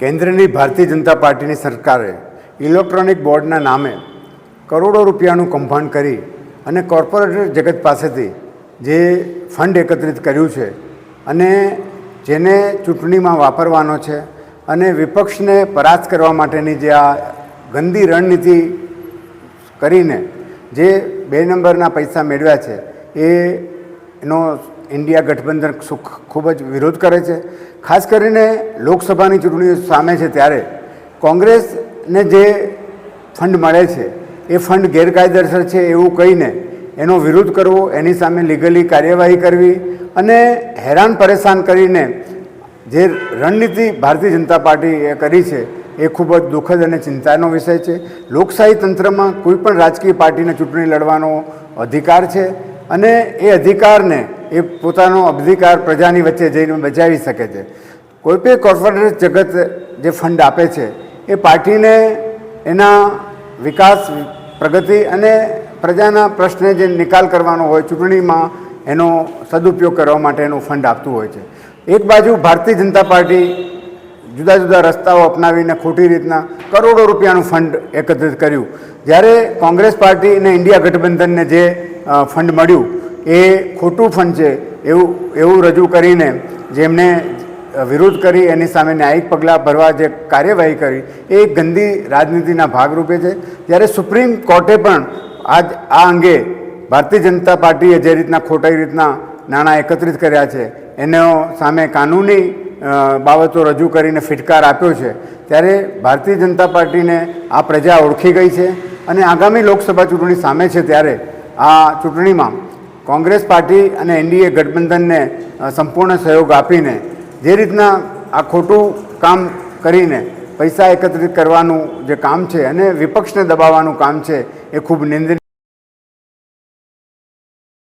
કેન્દ્રની ભારતીય જનતા પાર્ટીની સરકારે ઇલેક્ટ્રોનિક બોર્ડના નામે કરોડો રૂપિયાનું કૌભાંડ કરી અને કોર્પોરેટ જગત પાસેથી જે ફંડ એકત્રિત કર્યું છે અને જેને ચૂંટણીમાં વાપરવાનો છે અને વિપક્ષને પરાસ્ત કરવા માટેની જે આ ગંદી રણનીતિ કરીને જે બે નંબરના પૈસા મેળવ્યા છે, એ એનો ઇન્ડિયા ગઠબંધન ખૂબ જ વિરોધ કરે છે. ખાસ કરીને લોકસભાની ચૂંટણીઓ સામે છે ત્યારે કોંગ્રેસને જે ફંડ મળે છે, એ ફંડ ગેરકાયદેસર છે એવું કહીને એનો વિરોધ કરવો, એની સામે લીગલી કાર્યવાહી કરવી અને હેરાન પરેશાન કરીને જે રણનીતિ ભારતીય જનતા પાર્ટીએ કરી છે, એ ખૂબ જ દુઃખદ અને ચિંતાનો વિષય છે. લોકશાહી તંત્રમાં કોઈ પણ રાજકીય પાર્ટીને ચૂંટણી લડવાનો અધિકાર છે અને એ અધિકારને એ પોતાનો અધિકાર પ્રજાની વચ્ચે જઈને બચાવી શકે છે. કોઈ પણ કોર્પોરેટ જગત જે ફંડ આપે છે, એ પાર્ટીને એના વિકાસ, પ્રગતિ અને પ્રજાના પ્રશ્ને જે નિકાલ કરવાનો હોય, ચૂંટણીમાં એનો સદુપયોગ કરવા માટે એનું ફંડ આપતું હોય છે. એક બાજુ ભારતીય જનતા પાર્ટી જુદા જુદા રસ્તાઓ અપનાવીને ખોટી રીતના કરોડો રૂપિયાનું ફંડ એકત્રિત કર્યું. જ્યારે કોંગ્રેસ પાર્ટી અને ઇન્ડિયા ગઠબંધનને જે ફંડ મળ્યું એ ખોટું ફંડ છે એવું એવું રજૂ કરીને જેમને વિરોધ કરી, એની સામે ન્યાયિક પગલાં ભરવા જે કાર્યવાહી કરી, એ ગંદી રાજનીતિના ભાગરૂપે છે. જ્યારે સુપ્રીમ કોર્ટે પણ આજ, આ અંગે ભારતીય જનતા પાર્ટીએ જે રીતના ખોટી રીતના નાણાં એકત્રિત કર્યા છે, એનો સામે કાનૂની બાબતો રજૂ કરીને ફિટકાર આપ્યો છે, ત્યારે ભારતીય જનતા પાર્ટીને આ પ્રજા ઓળખી ગઈ છે અને આગામી લોકસભા ચૂંટણી સામે છે ત્યારે આ ચૂંટણીમાં કોંગ્રેસ પાર્ટી અને એનડીએ ગઠબંધનને સંપૂર્ણ સહયોગ આપીને, જે રીતના આ ખોટું કામ કરીને પૈસા એકત્રિત કરવાનું જે કામ છે અને વિપક્ષને દબાવવાનું કામ છે, એ ખૂબ નિંદનીય